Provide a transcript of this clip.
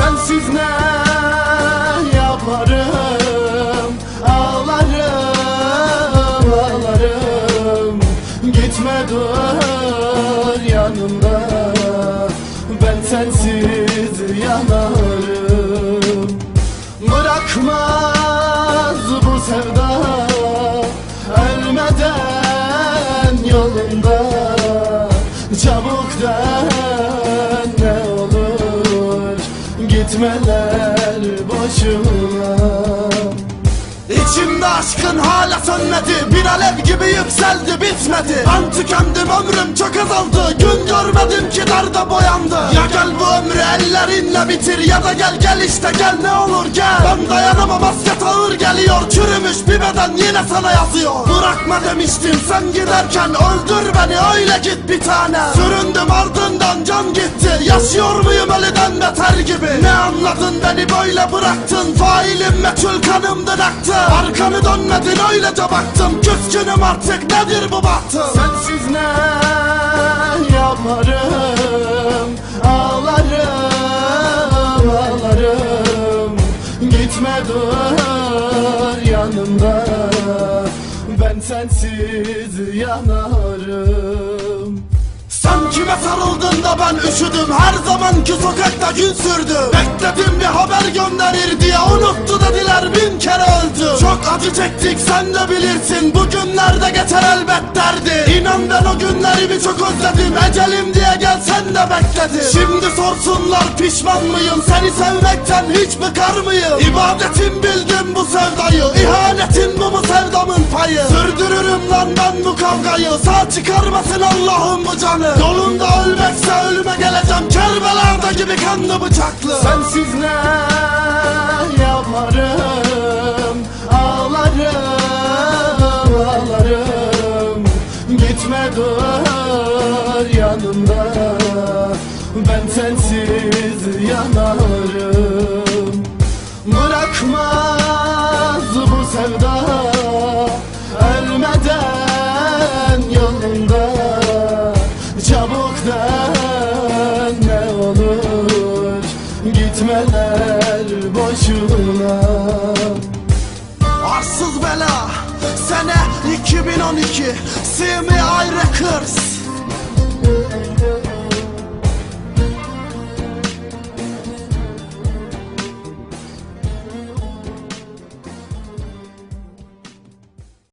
Sensiz ne yaparım? Ağlarım ağlarım. Gitme dur yanımda. Ben sensiz yanarım. Bırakmaz bu sevda. Ölmeden yolunda. Çabuk dön Gitmeler boşuna İçimde aşkın hala sönmedi. Bir alev gibi yükseldi bitmedi. Ben tükendim ömrüm çok azaldı. Gün görmedim ki derde boyandı. Ya gel bu ömrü ellerinle bitir Ya da gel gel işte gel ne olur gel. Ben dayanamam hasret ağır geliyor. Çürümüş bir beden yine sana yazıyor. Bırakma demiştin sen giderken Öldür beni öyle git bir tane. Süründüm ardından can gitti. Yaşıyor muyum ölüden beter anladın beni böyle bıraktın. Failim meçhul kanımdan aktı Arkanı dönmedin öylece baktım. Küskünüm artık nedir bu bahtım Sensiz ne yaparım? Ağlarım ağlarım. Gitme dur yanımda. Ben sensiz yanarım. Sen kime sarıldın da ben üşüdüm? Her zamanki gün sürdü. Bekledim bir haber gönderir diye Unuttu dediler bin kere öldü. Çok acı çektik sen de bilirsin. Bu günlerde geçer elbet derdi İnan ben o günlerimi çok özledim. Ecelim diye gel sen de bekledim Şimdi sorsunlar pişman mıyım? Seni sevmekten hiç bıkar mıyım? İbadetim bildim bu sevdayı. İhanetin bu mu sevdamın payı? Sürdürürüm lan ben bu kavgayı. Sağ çıkarmasın Allah'ım bu canı. Yolunda ölmekse ölüme geleceğim. Kerbela'da gibi kanlı bıçaklı Sensiz ne yaparım Ağlarım ağlarım. Gitme dur yanımda Ben sensiz yanarım. Bırakmaz bu sevda Ölmeden yolunda Gitmeler boşuna Arsız bela Sene 2012 See me I records